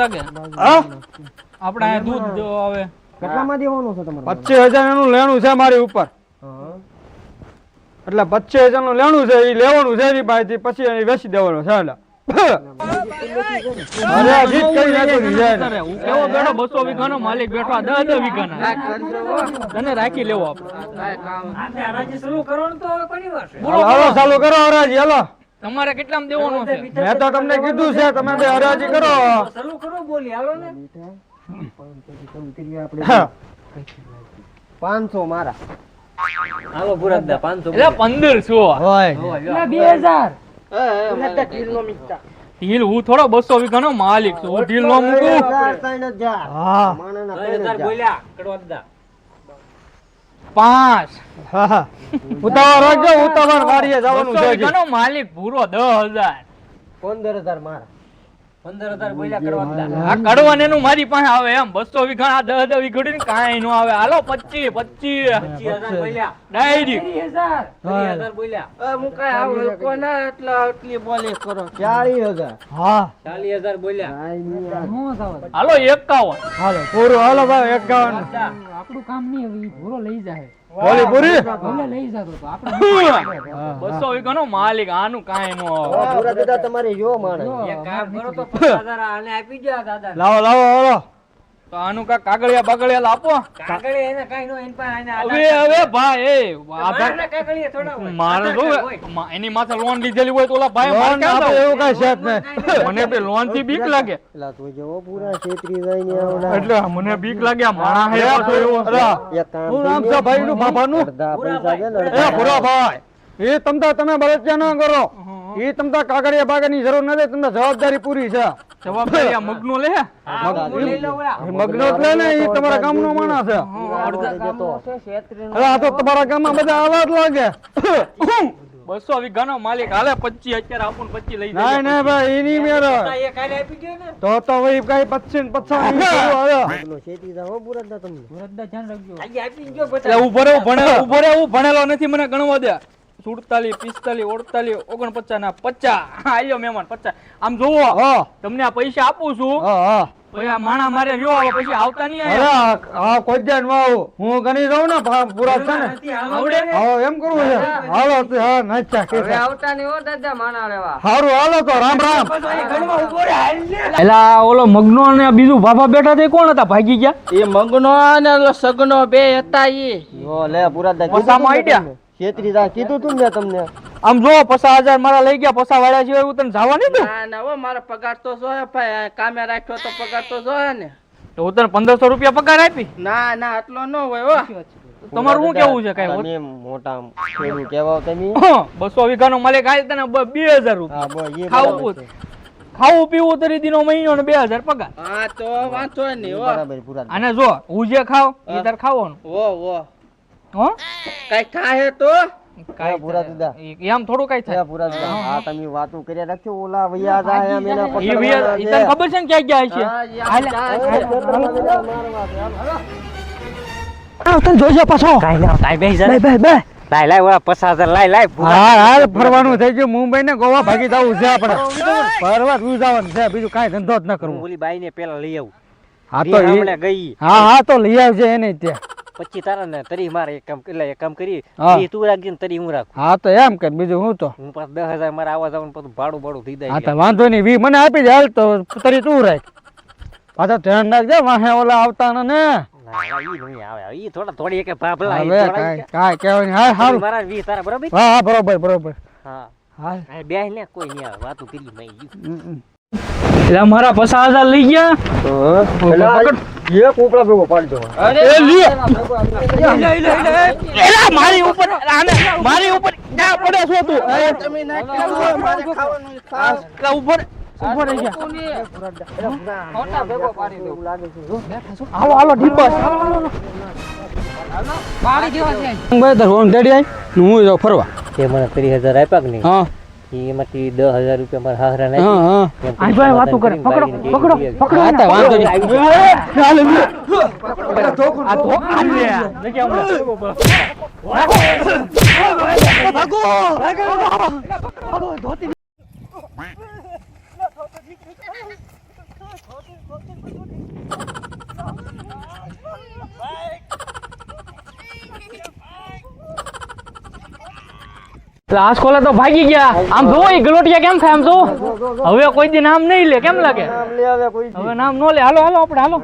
લાગે. આપણે અહીંયા દૂધ જો આવે. કેટલામાં દેવાનું છે તમારે? પચીસ હજાર એનું લેણું છે મારી ઉપર. એટલે પચીસ હજારનું લેણું છે એ લેવાનું છે એની પાસેથી પછી એને વેચી દેવાનું છે એટલે આ આ રાખી લેવો હાલો ચાલુ કરો હરાજી હાલો. તમારે કેટલામાં દેવાનો છે? મેં તો તમને કીધું છે તમે બે હરાજી કરો. હા. પાંચસો મારા. એટલે પંદરસો. હોય. બે હજાર. ઢીલ હું થોડો બસો વીઘાનો માલિક છું. ઢીલ નો મૂકું. હા. બોલ્યા કડવા. પાંચ. હા. હા ઉતાવળ રાખજો ઉતાવળ વાળીએ જવાનું છે માલિક પૂરો દસ હજાર. પંદર હજાર મારા. આ કડવાન એનું મારી. પાસે આવે એમ. બસો વીઘા આ દસ દસ વીઘડી કાંઈ નો આવે. હાલો પચીસ પચીસ. ડાયરેક્ટ ચાલીસ હજાર. હા. કાંઈ નહીં. આ. હાલો એકાવન. હાલો પૂરું. હાલો ભાઈ એકાવન. આપણું કામ નહીં હવે પૂરો લઈ જાય બોલી પૂરી? લઈ જતો તો આપણે બસો વીઘાનો માલિક આનું કાંઈ નો પૂરા દાદા તમારે જો માણસ. લાવો લાવો હાલો તો આનું કા કાગળિયા બાગળિયા આપો હવે હવે ભાઈ એ આધાર મારે જો એની માથે લોન લીધેલી હોય તો ઓલા ભાઈ લોન આપે એવું? કઈ છે મને બે લોનથી બીક લાગે. પેલા તો જો પૂરા છેતરી જાય ને આવડા. એટલે મને બીક લાગે આ માણસ હે પાછો એવો. નામ છે ભાઈ નું બાબા નું એ ભાઈ એ તમતા તમે બળદિયા ન કરો. એ તમને કાગળિયા બાગળની જરૂર નથી તમને જવાબદારી પૂરી છે. જવાબદારી આ મગનું લે? મગનો જ લે ને એ તમારા ગામનો માણસ છે. અરે આ તો તમારા ગામમાં બધા આવા જ લાગે બસો વીઘાનો માલિક. હાલે પચી અત્યારે આપું પચી લઈ ના જાય ના ભાઈ એની મેર તો તો વહી કઈ પચીસ પચાસ એટલે ઊભો રહે હું ભણેલો નથી મને ગણવા દે. સુડતાલીસ પિસ્તાલીસ ઓડતાલીસ ઓગણપચાસ ના પચાસ. આલ્યો મહેમાન પચાસ. આમ જોવો તમને આ પૈસા આપું છું. હા હા. પછી આ માણા મારે રહ્યો પછી આવતા નહીં અરે આયા. આ આ કોઈ જ માં હું ગણી રહું ને પૂરા છે ને આવડે એમ કરવું છે. હાલો તો હા નાચ્યા ખીસા. હારું હાલો તો રામ રામ. એલા ઓલો મગનો અને બીજું ભાભા બેઠા તે કોણ હતા ભાગી ગયા? એ મગનો અને સગનો બે હતા ઈ. જો લે પૂરા દાદા. આઈડિયા? છેતરી જા કીધું તું ને તમને. આમ જો પસા હજાર મારા લઈ ગયા પસા વાળ્યા છે હું તને જવા નહીં ના ના હો મારો પગાર તો જો ભાઈ કામે રાખ્યો તો પગાર તો જો ને. તો હું તને પંદરસો રૂપિયા પગાર આપી? ના ના આટલો ન હોય હો. તમારું શું કેવું છે કઈ? તમે મોટા ખેડૂત કહેવાઓ તમે. બસો વીઘાનો માલિક આ તને બ- બે હજાર રૂપિયા. ખાવું ખાવું પીવું તરી દીનો મહિનો ને બે હજાર પગાર. હા તો વાંચો નહીં હો. બરાબર પૂરા. અને જો હું જે ખાવ એ તાર ખાવાનું. ઓ વો હો? કઈ થાય તો? કાંઈ પૂરા દીધા એમ થોડું કઈ થાય. પૂરા દીધા હા તમે વાતો કર્યા રાખજો. ઓલા વૈયા જાય એમ એના વી- ઈ તને ખબર છે ને ક્યાં ગયા છે? હા, ઈ આ હાલે. જાય હવે બે ખેતરમાં જઈને મારવા છે. હાલો. તને જોઈશે પાછો. હા હાલ ફરવાનું થઈ ગયું. મુંબઈ ને ગોવા ભાગી જવું છે આપણે. ફરવા તું જવાનું છે. બીજું કાંઈ ધંધો જ ન કરવું. ઓલી બાઈ ને પેલા લઈ આવું. હા તો હમણાં ગઈ. હા હા તો લઈ આવજે એને ત્યાં. પછી તારા ને તરી મારે એક કામ એટલે એક કામ કરી એ તું રાખજે ને તરી હું રાખું. હા તો એમ કર બીજું હું તો? હું પાછું દસ હજાર મારે આવવા જવાનું પછી ભાડું ભાડું થઈ હા તો વાંધો નહીં. વી મને આપી દે. હાલ તો તરી તું રાખ. પાછા ધ્યાન રાખજે વાહે ઓલા આવતા ને. ને કે- બરોબર? બરોબર બરોબર. હા. બે ને કોઈ નહીં આવે. વાતું કરી. એટલે મારા પચાસ હજાર લઈ ગયા. એક ઉપડા ભેગો પાડજો. એ લ્યો. એલા, મારી ઉપર આને મારી ઉપર ક્યાં પડે છો તું? તમે મારે ખાવાનું ખાવ. ઉપર રહી ગયા. હાલો હાલો હું ફરવા. તે મને ત્રીસ હજાર આપ્યા કે નહીં? હા. એમાંથી દસ હજાર રૂપિયા મારા હારા હા નાખી હા ભાઈ વાતું કરે. પકડો, પકડો, પકડો. હા તો વાંધો નહીં. એમ. ખોલે તો ભાગી ગયા. આમ જો એ ગલોટિયા કેમ થાય આમ જો હવે કોઈ દી નામ નહીં લે કેમ લાગે? હવે હવે નામ નો લે. હાલો હાલો આપણે હાલો.